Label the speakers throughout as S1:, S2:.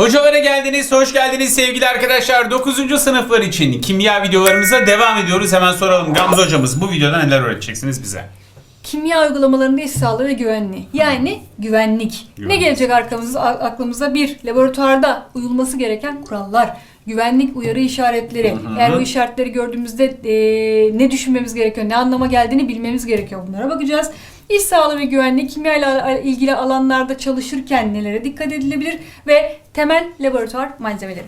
S1: Hocalara geldiniz, hoş geldiniz sevgili arkadaşlar. 9. sınıflar için kimya videolarımıza devam ediyoruz. Hemen soralım Gamze hocamız bu videoda neler öğreteceksiniz bize?
S2: Kimya uygulamalarında iş sağlığı ve güvenliği. Yani güvenlik. Ne
S1: Güvenlik.
S2: gelecek arkamıza, a- aklımıza? Bir, laboratuvarda uyulması gereken kurallar. Güvenlik uyarı işaretleri. Eğer o işaretleri gördüğümüzde e, ne düşünmemiz gerekiyor, ne anlama geldiğini bilmemiz gerekiyor. Bunlara bakacağız. İş sağlığı ve güvenliği, kimya ile ilgili alanlarda çalışırken nelere dikkat edilebilir ve temel laboratuvar malzemeleri.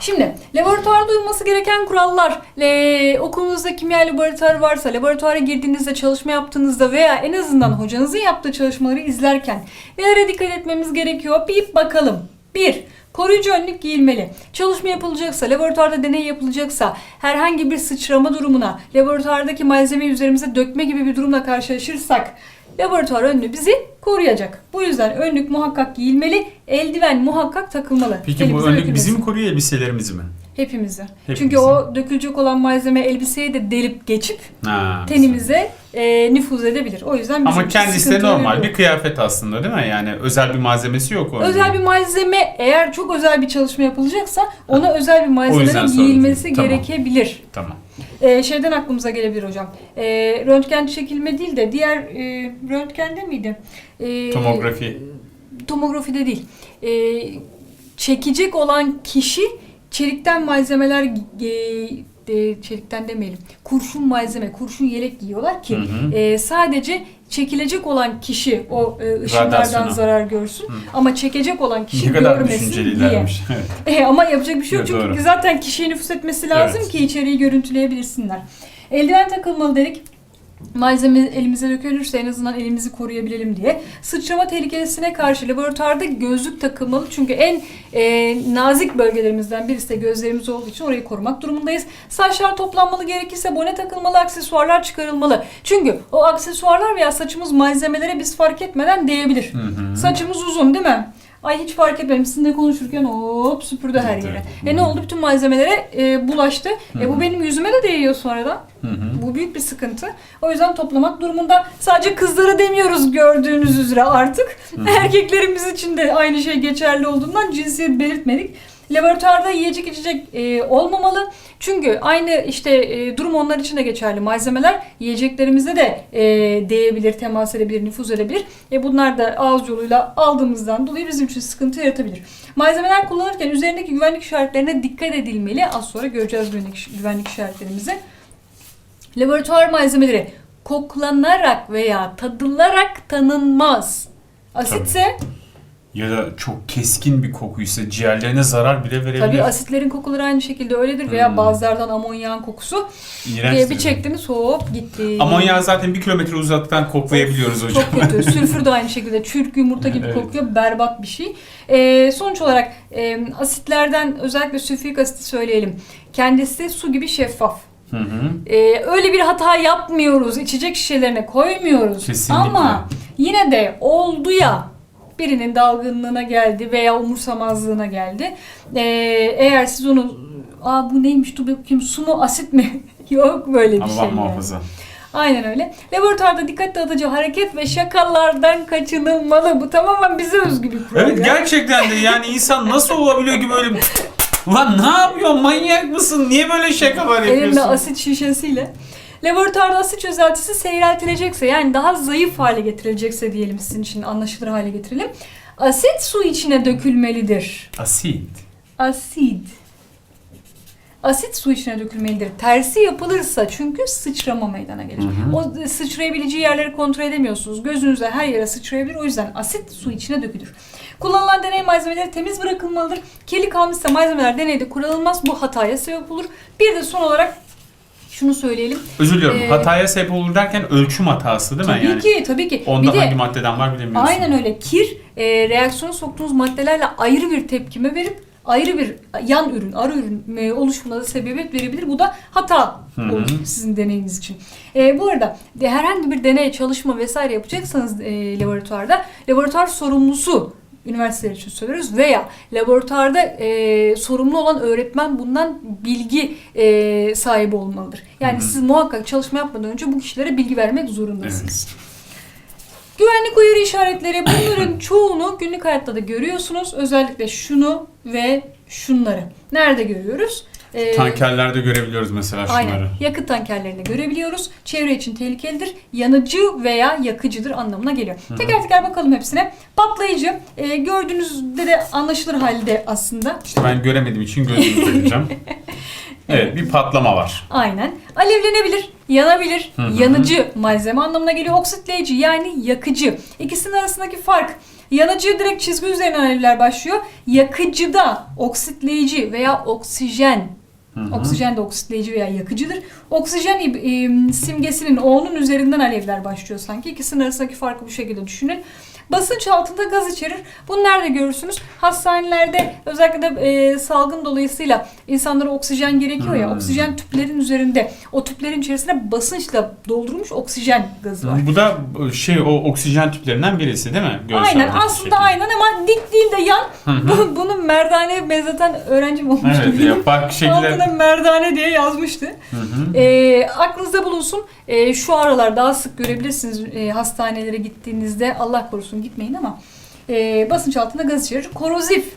S2: Şimdi laboratuvarda uyulması gereken kurallar. Le, okulunuzda kimya laboratuvarı varsa, laboratuvara girdiğinizde, çalışma yaptığınızda veya en azından hocanızın yaptığı çalışmaları izlerken nelere dikkat etmemiz gerekiyor? Bir bakalım. 1. Koruyucu önlük giyilmeli. Çalışma yapılacaksa, laboratuvarda deney yapılacaksa, herhangi bir sıçrama durumuna, laboratuvardaki malzemeyi üzerimize dökme gibi bir durumla karşılaşırsak, laboratuvar önlüğü bizi koruyacak. Bu yüzden önlük muhakkak giyilmeli, eldiven muhakkak takılmalı.
S1: Peki bu önlük bizi mi koruyor elbiselerimizi mi?
S2: Hepimizi.
S1: Hepimizi.
S2: Çünkü o dökülecek olan malzeme elbiseyi de delip geçip
S1: Ha.
S2: tenimize e, nüfuz edebilir. O yüzden bizim
S1: Ama kendisi de normal
S2: yok.
S1: bir kıyafet aslında değil mi? Yani özel bir malzemesi yok onun.
S2: Özel bir malzeme eğer çok özel bir çalışma yapılacaksa ona özel bir malzemenin giyilmesi
S1: Tamam.
S2: gerekebilir.
S1: Tamam.
S2: E, şeyden aklımıza gelebilir hocam. E, röntgen çekilme değil de diğer e, röntgende miydi? E,
S1: Tomografi.
S2: tomografide değil. E, çekecek olan kişi çelikten malzemeler e, e, çelikten demeyelim. Kurşun malzeme, kurşun yelek giyiyorlar ki
S1: Hı hı.
S2: e, sadece çekilecek olan kişi o e, ışınlardan
S1: Radyasyona.
S2: zarar görsün
S1: Hı.
S2: ama çekecek olan kişi
S1: Ne kadar
S2: görmesin diye.
S1: Evet.
S2: E, ama yapacak bir şey yok
S1: Evet,
S2: çünkü
S1: doğru.
S2: zaten kişiye nüfus etmesi lazım
S1: Evet.
S2: ki içeriği görüntüleyebilsinler. Eldiven takılmalı dedik. Malzeme elimize dökülürse en azından elimizi koruyabilelim diye. Sıçrama tehlikesine karşı laboratuvarda gözlük takılmalı. Çünkü en e, nazik bölgelerimizden birisi de gözlerimiz olduğu için orayı korumak durumundayız. Saçlar toplanmalı gerekirse bone takılmalı, aksesuarlar çıkarılmalı. Çünkü o aksesuarlar veya saçımız malzemelere biz fark etmeden değebilir.
S1: Hı hı.
S2: Saçımız uzun değil mi? Ay hiç fark etmedim. Sizinle konuşurken hop süpürdü her
S1: Evet,
S2: yere.
S1: evet.
S2: E ne oldu? Bütün malzemelere e, bulaştı. E bu benim yüzüme de değiyor sonradan. Bu büyük bir sıkıntı. O yüzden toplamak durumunda sadece kızları demiyoruz gördüğünüz üzere artık. Erkeklerimiz için de aynı şey geçerli olduğundan cinsiyet belirtmedik. Laboratuvarda yiyecek içecek e, olmamalı. Çünkü aynı işte e, durum onlar için de geçerli. Malzemeler yiyeceklerimize de e, değebilir, temas edebilir, nüfuz edebilir. E, bunlar da ağız yoluyla aldığımızdan dolayı bizim için sıkıntı yaratabilir. Malzemeler kullanırken üzerindeki güvenlik işaretlerine dikkat edilmeli. Az sonra göreceğiz güvenlik, işaretlerimizi. Laboratuvar malzemeleri koklanarak veya tadılarak tanınmaz. Asitse
S1: Ya da çok keskin bir kokuysa ciğerlerine zarar bile verebilir.
S2: tabii asitlerin kokuları aynı şekilde öyledir veya
S1: Hmm.
S2: bazılardan amonyağın kokusu
S1: İğrenç
S2: diye bir çektiniz hop gitti.
S1: Amonyağı zaten bir kilometre uzaktan koklayabiliyoruz hocam.
S2: Çok kötü. Sülfür de aynı şekilde. Çürük yumurta gibi
S1: Evet.
S2: kokuyor. Berbat bir şey. Ee, sonuç olarak e, asitlerden özellikle sülfürik asiti söyleyelim. Kendisi su gibi şeffaf.
S1: Hı hı.
S2: Ee, öyle bir hata yapmıyoruz. İçecek şişelerine koymuyoruz.
S1: Kesinlikle.
S2: Ama yine de oldu ya birinin dalgınlığına geldi veya umursamazlığına geldi. Ee, eğer siz onu Aa bu neymiş dur bakayım su mu asit mi? Yok böyle bir
S1: Ama
S2: şey. yani.
S1: muhafaza.
S2: Aynen öyle. Laboratuvarda dikkat dağıtıcı hareket ve şakalardan kaçınılmalı. Bu tamamen bize özgü bir kural.
S1: Evet gerçekten de yani insan nasıl olabiliyor ki böyle Ulan ne yapıyorsun manyak mısın? Niye böyle şakalar yapıyorsun?
S2: Elinde asit şişesiyle. Laboratuvarda asit çözeltisi seyreltilecekse yani daha zayıf hale getirilecekse diyelim sizin için anlaşılır hale getirelim. Asit su içine dökülmelidir.
S1: Asit.
S2: Asit. Asit su içine dökülmelidir. Tersi yapılırsa çünkü sıçrama meydana gelir.
S1: Hı hı.
S2: O sıçrayabileceği yerleri kontrol edemiyorsunuz. Gözünüzde her yere sıçrayabilir. O yüzden asit su içine dökülür. Kullanılan deney malzemeleri temiz bırakılmalıdır. Kirli kalmışsa malzemeler deneyde kullanılmaz. Bu hataya sebep olur. Bir de son olarak şunu söyleyelim.
S1: Özür diliyorum.
S2: Ee,
S1: Hataya sebep olur derken ölçüm hatası değil mi?
S2: tabii
S1: yani
S2: ki, tabii ki.
S1: Onda
S2: bir de
S1: hangi maddeden var bilemiyorsun.
S2: aynen öyle. Kir e, reaksiyona soktuğunuz maddelerle ayrı bir tepkime verip ayrı bir yan ürün, ara ürün e, oluşumuna da sebebiyet verebilir. Bu da hata
S1: Hı hı.
S2: olur sizin deneyiniz için. E, bu arada de, herhangi bir deney, çalışma vesaire yapacaksanız e, laboratuvarda laboratuvar sorumlusu üniversiteler için söylüyoruz veya laboratuvarda e, sorumlu olan öğretmen bundan bilgi e, sahibi olmalıdır. Yani
S1: Hı hı.
S2: siz muhakkak çalışma yapmadan önce bu kişilere bilgi vermek zorundasınız. Güvenlik uyarı işaretleri bunların çoğunu günlük hayatta da görüyorsunuz. Özellikle şunu ve şunları. Nerede görüyoruz? Ee,
S1: Tankerlerde görebiliyoruz mesela şunları.
S2: Aynen. Yakıt tankerlerinde görebiliyoruz. Çevre için tehlikelidir. Yanıcı veya yakıcıdır anlamına geliyor. Teker teker bakalım hepsine. Patlayıcı. e, gördüğünüzde de anlaşılır halde aslında.
S1: İşte ben göremediğim için gözümü koyacağım. evet bir patlama var.
S2: Aynen. Alevlenebilir, yanabilir,
S1: Hı hı.
S2: yanıcı malzeme anlamına geliyor. Oksitleyici yani yakıcı. İkisinin arasındaki fark yanıcı direkt çizgi üzerinden alevler başlıyor. Yakıcıda oksitleyici veya oksijen
S1: Hı hı.
S2: Oksijen de oksitleyici veya yakıcıdır. Oksijen e, simgesinin O'nun üzerinden alevler başlıyor sanki. İkisinin arasındaki farkı bu şekilde düşünün. Basınç altında gaz içerir. Bunu nerede görürsünüz? Hastanelerde özellikle de e, salgın dolayısıyla insanlara oksijen gerekiyor ya.
S1: Hmm.
S2: Oksijen tüplerin üzerinde o tüplerin içerisine basınçla doldurulmuş oksijen gazı var.
S1: Bu da şey o oksijen tüplerinden birisi değil mi? Görsel
S2: Aynen aslında
S1: şekilde.
S2: aynen ama dik değil de yan.
S1: Hı hı.
S2: Bu- Bunu merdaneye benzeten öğrencim olmuş.
S1: Evet ya bak şekiller.
S2: Altına merdane diye yazmıştı.
S1: Hı hı.
S2: E, aklınızda bulunsun. E, şu aralar daha sık görebilirsiniz e, hastanelere gittiğinizde. Allah korusun gitmeyin ama e, basınç altında gaz içerir. Korozif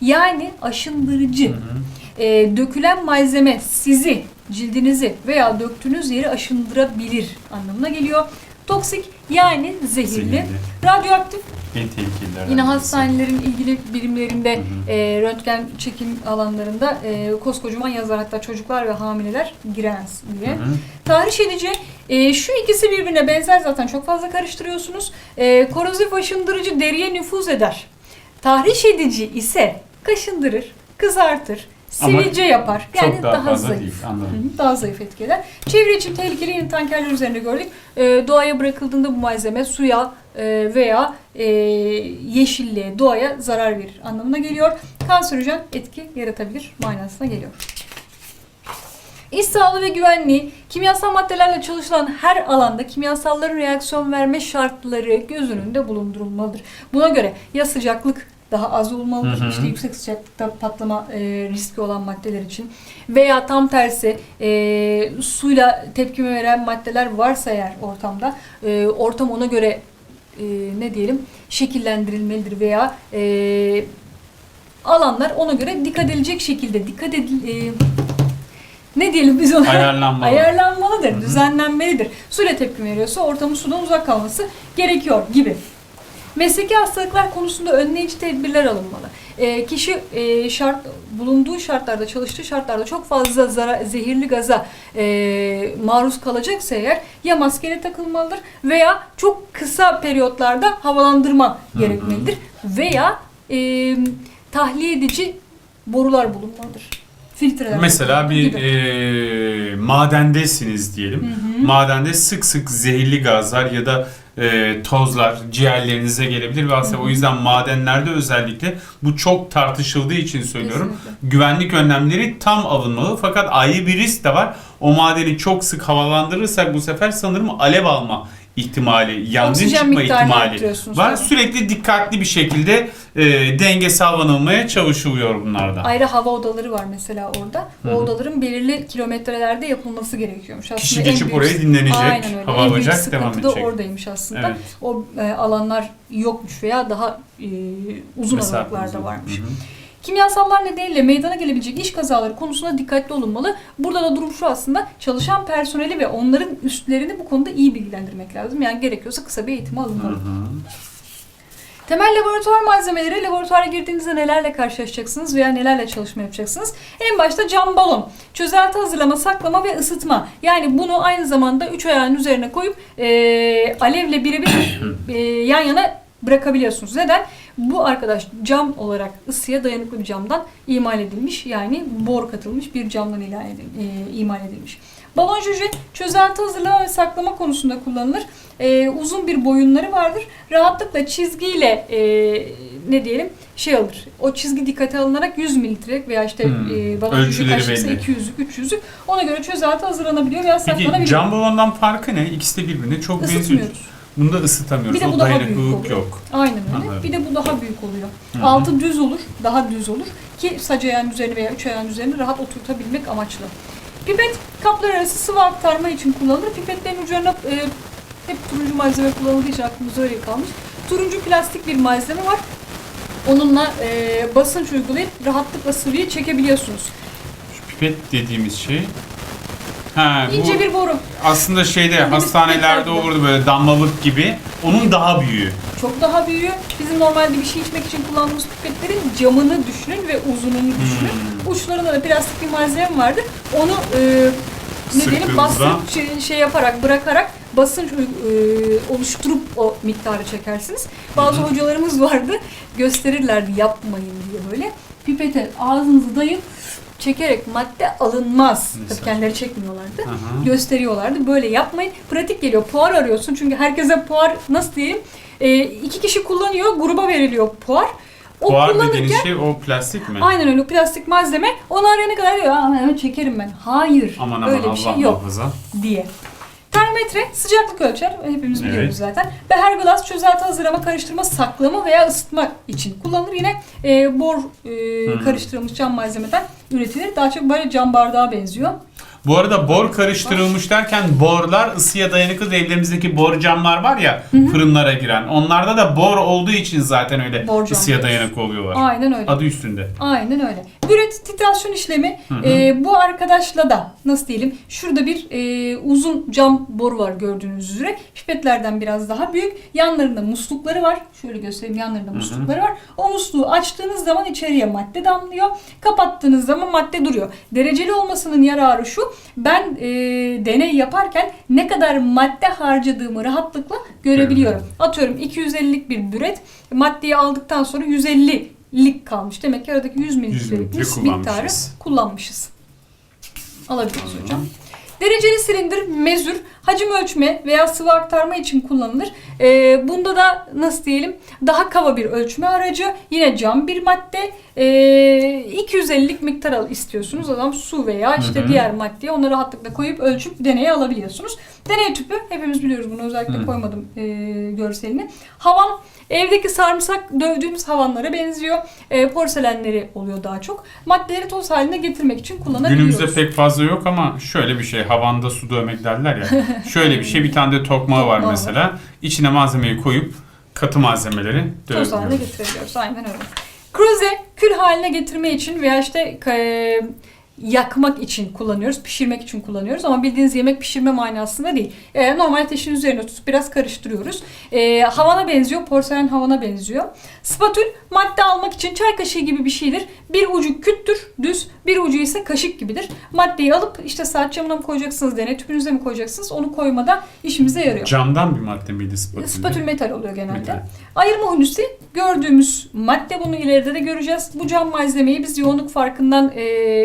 S2: yani aşındırıcı.
S1: Hı hı.
S2: E, dökülen malzeme sizi, cildinizi veya döktüğünüz yeri aşındırabilir anlamına geliyor. Toksik yani zehirli.
S1: Zehirli.
S2: Radyoaktif
S1: En tehlikelilerden
S2: Yine hastanelerin ilgili birimlerinde
S1: Hı hı.
S2: e, röntgen çekim alanlarında e, koskocaman yazar hatta çocuklar ve hamileler giremez diye.
S1: Hı hı.
S2: Tahriş edici e, şu ikisi birbirine benzer zaten çok fazla karıştırıyorsunuz. E, korozif aşındırıcı deriye nüfuz eder. Tahriş edici ise kaşındırır, kızartır, sivilce yapar.
S1: Çok
S2: Yani
S1: daha,
S2: daha,
S1: fazla
S2: zayıf.
S1: değil. Anladım.
S2: Daha zayıf etkiler. Çevre için tehlikeli yine tankerler üzerinde gördük. E, doğaya bırakıldığında bu malzeme suya e, veya e, yeşilliğe, doğaya zarar verir anlamına geliyor. Kanserojen etki yaratabilir manasına geliyor. İş sağlığı ve güvenliği, kimyasal maddelerle çalışılan her alanda kimyasalların reaksiyon verme şartları göz önünde bulundurulmalıdır. Buna göre ya sıcaklık daha az olmalıdır,
S1: Hı hı.
S2: işte yüksek sıcaklıkta patlama e, riski olan maddeler için veya tam tersi e, suyla tepkime veren maddeler varsa eğer ortamda e, ortam ona göre e, ne diyelim şekillendirilmelidir veya e, alanlar ona göre dikkat edilecek şekilde dikkat edil e, ne diyelim biz ona
S1: Ayarlanmalı.
S2: ayarlanmalıdır,
S1: Hı hı.
S2: düzenlenmelidir. Suyla tepki veriyorsa ortamın sudan uzak kalması gerekiyor gibi. Mesleki hastalıklar konusunda önleyici tedbirler alınmalı. E, kişi e, şart bulunduğu şartlarda, çalıştığı şartlarda çok fazla zara, zehirli gaza e, maruz kalacaksa eğer ya maskeli takılmalıdır veya çok kısa periyotlarda havalandırma gerekmelidir veya e, tahliye edici borular bulunmalıdır. Filtreler
S1: Mesela bir
S2: gibi.
S1: e, madendesiniz diyelim.
S2: Hı hı.
S1: Madende sık sık zehirli gazlar ya da e, tozlar ciğerlerinize gelebilir ve aslında
S2: Hı hı.
S1: o yüzden madenlerde özellikle bu çok tartışıldığı için söylüyorum.
S2: Kesinlikle.
S1: Güvenlik önlemleri tam alınmalı fakat ayrı bir risk de var. O madeni çok sık havalandırırsak bu sefer sanırım alev alma ihtimali, yangın
S2: Oksijen
S1: çıkma
S2: miktarını
S1: ihtimali
S2: arttırıyorsunuz
S1: var. Sürekli dikkatli bir şekilde e, denge sağlanılmaya çalışılıyor bunlarda.
S2: Ayrı hava odaları var mesela orada. O odaların belirli kilometrelerde yapılması gerekiyormuş. Aslında
S1: Kişi
S2: en
S1: geçip
S2: büyük-
S1: oraya dinlenecek,
S2: Aynen öyle.
S1: hava
S2: en büyük
S1: alacak,
S2: sıkıntı
S1: devam
S2: da
S1: edecek.
S2: oradaymış aslında.
S1: Evet.
S2: O e, alanlar yokmuş veya daha e, uzun
S1: Mesafe
S2: aralıklarda
S1: uzun.
S2: varmış.
S1: Hı hı.
S2: Kimyasallar nedeniyle meydana gelebilecek iş kazaları konusunda dikkatli olunmalı. Burada da durum şu aslında çalışan personeli ve onların üstlerini bu konuda iyi bilgilendirmek lazım. Yani gerekiyorsa kısa bir eğitim
S1: Hı
S2: alınmalı.
S1: hı.
S2: Temel laboratuvar malzemeleri, laboratuvara girdiğinizde nelerle karşılaşacaksınız veya nelerle çalışma yapacaksınız? En başta cam balon, çözelti hazırlama, saklama ve ısıtma. Yani bunu aynı zamanda üç ayağın üzerine koyup e, alevle birebir e, yan yana bırakabiliyorsunuz. Neden? Bu arkadaş cam olarak ısıya dayanıklı bir camdan imal edilmiş. Yani bor katılmış bir camdan ilan edil- e, imal edilmiş. Balon jüje çözelti hazırlama ve saklama konusunda kullanılır. E, uzun bir boyunları vardır. Rahatlıkla çizgiyle e, ne diyelim şey alır. O çizgi dikkate alınarak 100 mililitrelik veya işte
S1: Hmm,
S2: e, balon jüje
S1: belli.
S2: 200'lük 300'lük ona göre çözelti hazırlanabiliyor veya
S1: Peki
S2: saklanabiliyor.
S1: cam balondan farkı ne? İkisi de birbirine çok benziyor. Bunda ısıtamıyoruz.
S2: Bir de
S1: o
S2: bu daha büyük oluyor.
S1: yok.
S2: Aynen öyle.
S1: Anladım.
S2: Bir de bu daha büyük oluyor.
S1: Hı hı.
S2: Altı düz olur, daha düz olur ki sac ayağın üzerine veya üç ayağın üzerine rahat oturtabilmek amaçlı. Pipet kaplar arası sıvı aktarma için kullanılır. Pipetlerin uçlarına e, hep turuncu malzeme kullanıldığı için aklımızda öyle kalmış. Turuncu plastik bir malzeme var. Onunla e, basınç uygulayıp rahatlıkla sıvıyı çekebiliyorsunuz.
S1: Şu pipet dediğimiz şey. Ha,
S2: İnce bir boru.
S1: aslında şeyde hastanelerde olurdu böyle damlalık gibi. Onun daha büyüğü.
S2: Çok daha büyüğü. Bizim normalde bir şey içmek için kullandığımız pipetlerin camını düşünün ve uzunluğunu düşünün.
S1: Hmm.
S2: Uçlarında da plastik bir malzeme vardı. Onu e, ne diyelim
S1: Sıktığınızda-
S2: basınç şey, şey yaparak bırakarak basınç e, oluşturup o miktarı çekersiniz. Bazı hocalarımız vardı gösterirlerdi yapmayın diye böyle. Pipete ağzınızı dayın çekerek madde alınmaz.
S1: Ne
S2: Tabii kendileri çekmiyorlardı.
S1: Aha.
S2: Gösteriyorlardı. Böyle yapmayın. Pratik geliyor. Puar arıyorsun. Çünkü herkese puar nasıl diyelim? E, iki kişi kullanıyor. Gruba veriliyor puar. O
S1: Buhar dediğiniz şey o plastik mi?
S2: Aynen öyle plastik malzeme. Onu arayana kadar diyor hemen çekerim ben. Hayır.
S1: Aman aman
S2: öyle
S1: Allah
S2: bir şey yok
S1: muhafaza.
S2: diye. Termometre sıcaklık ölçer. Hepimiz biliyoruz
S1: Evet.
S2: zaten. Beher glass çözelti hazırlama, karıştırma, saklama veya ısıtma için kullanılır. Yine e, bor e,
S1: Hmm.
S2: karıştırılmış cam malzemeden üretilir. Daha çok böyle cam bardağa benziyor.
S1: Bu arada bor karıştırılmış derken borlar ısıya dayanıklı evlerimizdeki bor camlar var ya fırınlara giren. Onlarda da bor olduğu için zaten öyle
S2: Bor cam
S1: ısıya
S2: diyoruz.
S1: dayanıklı oluyorlar.
S2: Aynen öyle.
S1: Adı üstünde.
S2: Aynen öyle. Büret titrasyon işlemi
S1: Hı hı.
S2: e, bu arkadaşla da nasıl diyelim şurada bir e, uzun cam boru var gördüğünüz üzere. Pipetlerden biraz daha büyük. Yanlarında muslukları var. Şöyle göstereyim yanlarında
S1: hı.
S2: muslukları var. O musluğu açtığınız zaman içeriye madde damlıyor. Kapattığınız zaman madde duruyor. Dereceli olmasının yararı şu. Ben e, deney yaparken ne kadar madde harcadığımı rahatlıkla görebiliyorum. Atıyorum 250'lik bir büret maddeyi aldıktan sonra 150'lik kalmış. Demek ki aradaki 100 mililitrelik
S1: mililitre
S2: miktarı
S1: kullanmışız.
S2: Alabiliriz hocam. Dereceli silindir, mezür, hacim ölçme veya sıvı aktarma için kullanılır. Ee, bunda da nasıl diyelim daha kaba bir ölçme aracı. Yine cam bir madde. Ee, 250'lik miktar al istiyorsunuz. Adam su veya işte
S1: Hı hı.
S2: diğer maddeye onu rahatlıkla koyup ölçüp deneye alabiliyorsunuz. Deney tüpü hepimiz biliyoruz bunu özellikle
S1: Hı.
S2: koymadım e, görselini. Havan evdeki sarımsak dövdüğümüz havanlara benziyor. E, porselenleri oluyor daha çok. Maddeleri toz haline getirmek için kullanabiliyoruz.
S1: Günümüzde pek fazla yok ama şöyle bir şey havanda su dövmek derler ya. şöyle bir şey bir tane de tokmağı var
S2: Tokmağı
S1: mesela. İçine malzemeyi koyup katı malzemeleri
S2: toz haline
S1: dövebiliyoruz.
S2: getirebiliyoruz. Aynen öyle. Kruze kül haline getirme için veya işte e, yakmak için kullanıyoruz, pişirmek için kullanıyoruz ama bildiğiniz yemek pişirme manasında değil. E, normal ateşin üzerine tutup biraz karıştırıyoruz. E, havana benziyor, porselen havana benziyor. Spatül madde almak için çay kaşığı gibi bir şeydir. Bir ucu küttür, düz, bir ucu ise kaşık gibidir. Maddeyi alıp işte saat camına mı koyacaksınız, deney tüpünüze mi koyacaksınız onu koymada işimize yarıyor.
S1: Camdan bir madde miydi spatül?
S2: Spatül metal oluyor genelde.
S1: Metal.
S2: Ayırma hünüsü gördüğümüz madde bunu ileride de göreceğiz. Bu cam malzemeyi biz yoğunluk farkından e,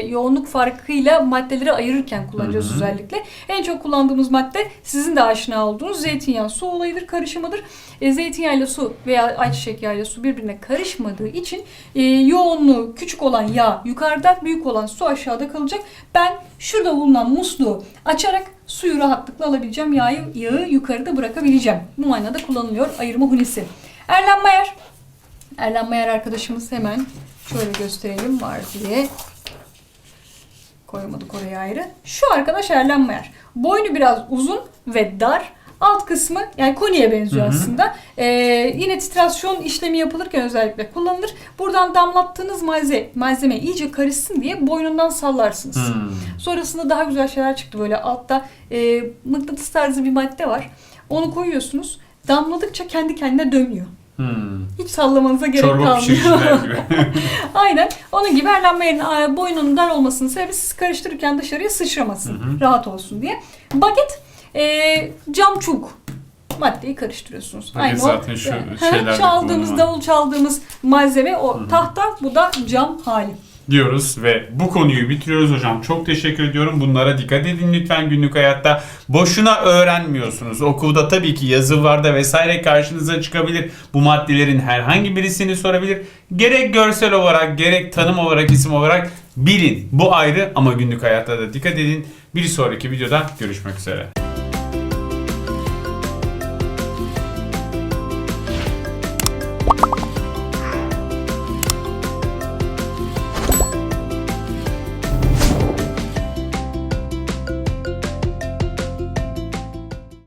S2: yoğunluk farkıyla maddeleri ayırırken kullanacağız
S1: Hı hı.
S2: özellikle. En çok kullandığımız madde sizin de aşina olduğunuz zeytinyağı su olayıdır, karışımıdır. E, zeytinyağıyla su veya ayçiçek yağıyla su birbirine karışmadığı için e, yoğunluğu küçük olan yağ yukarıda, büyük olan su aşağıda kalacak. Ben şurada bulunan musluğu açarak suyu rahatlıkla alabileceğim. Yağı, yağı yukarıda bırakabileceğim. Bu manada kullanılıyor ayırma hunisi. Erlen Mayer. Erlen Mayer arkadaşımız hemen şöyle gösterelim var diye. Koymadık oraya ayrı. Şu arkadaş Erlen Mayer. Boynu biraz uzun ve dar. Alt kısmı yani koniye benziyor
S1: Hı hı.
S2: aslında. Ee, yine titrasyon işlemi yapılırken özellikle kullanılır. Buradan damlattığınız malzeme, malzeme iyice karışsın diye boynundan sallarsınız.
S1: Hmm.
S2: Sonrasında daha güzel şeyler çıktı. Böyle altta e, mıknatıs tarzı bir madde var. Onu koyuyorsunuz. Damladıkça kendi kendine dönüyor.
S1: Hmm.
S2: Hiç sallamanıza gerek
S1: Çorba
S2: kalmıyor.
S1: gibi.
S2: Aynen. Onun gibi Erlenme yerin e, boynunun dar olmasının sebebi siz karıştırırken dışarıya sıçramasın.
S1: Hı hı.
S2: Rahat olsun diye. Baget e, cam çubuk. Maddeyi karıştırıyorsunuz.
S1: Baget
S2: o-
S1: zaten şu
S2: Hı,
S1: şeylerde
S2: çaldığımız,
S1: kullanılan.
S2: davul çaldığımız malzeme o
S1: Hı hı.
S2: tahta, bu da cam hali.
S1: diyoruz ve bu konuyu bitiriyoruz hocam. Çok teşekkür ediyorum. Bunlara dikkat edin lütfen günlük hayatta. Boşuna öğrenmiyorsunuz. Okulda tabii ki yazılarda vesaire karşınıza çıkabilir. Bu maddelerin herhangi birisini sorabilir. Gerek görsel olarak gerek tanım olarak isim olarak bilin. Bu ayrı ama günlük hayatta da dikkat edin. Bir sonraki videoda görüşmek üzere.